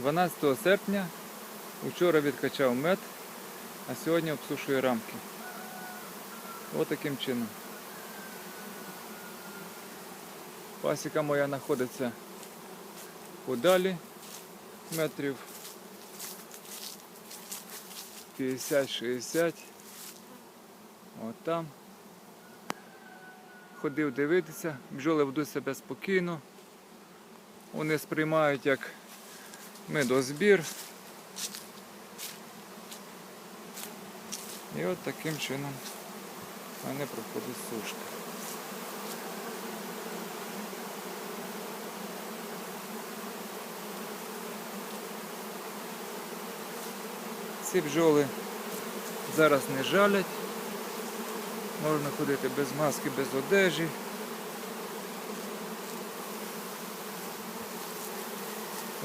12 серпня вчора відкачав мед, а сьогодні обсушую рамки. Ось таким чином. Пасіка моя знаходиться подалі метрів 50-60. От там. Ходив дивитися, бджоли ведуть себе спокійно. Вони сприймають як медозбір. І от таким чином в мене проходить сушка. Ці бджоли зараз не жалять. Можна ходити без маски, без одежі.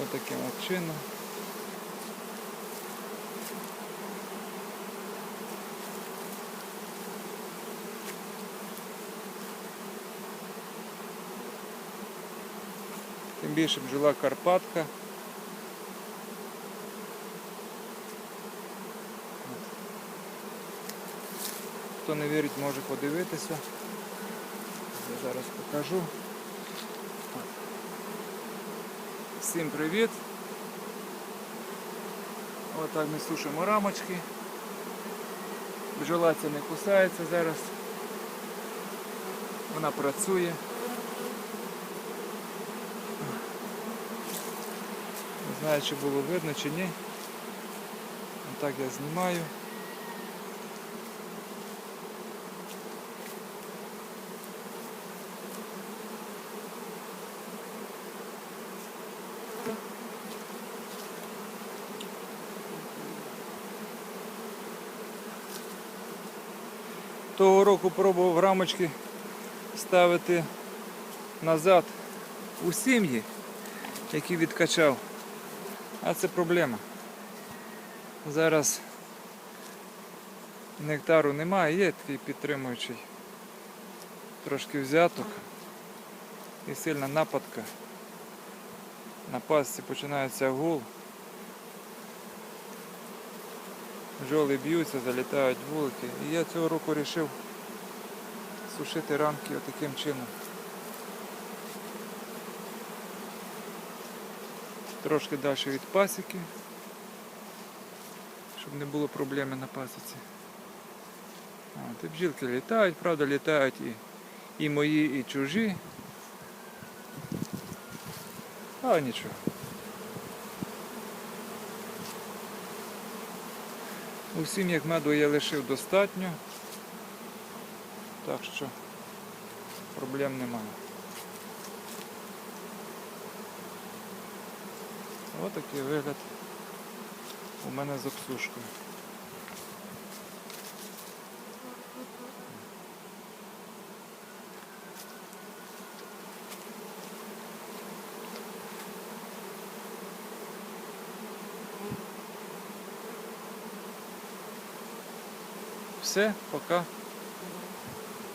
Ось таким от чином. Тим більше бджола Карпатка. Хто не вірить, може подивитися. Я зараз покажу. Всім привіт! Отак ми сушимо рамочки. Бджола ця не кусається зараз. Вона працює. Не знаю, чи було видно чи ні. Отак я знімаю. Того року пробував рамочки ставити назад у сім'ї, які відкачав. А це проблема. Зараз нектару немає, є такий підтримуючий трошки взяток і сильна нападка. На пасці починається гул. Бджоли б'ються, залітають вулики. І я цього року вирішив сушити рамки отаким чином. Трошки далі від пасіки, щоб не було проблеми на пасіці. От, і бджілки літають, правда, літають і, і мої, і чужі. А нічого. У як меду я лишив достатньо, так що проблем немає. Ось такий вигляд у мене з обсушкою. Все, пока.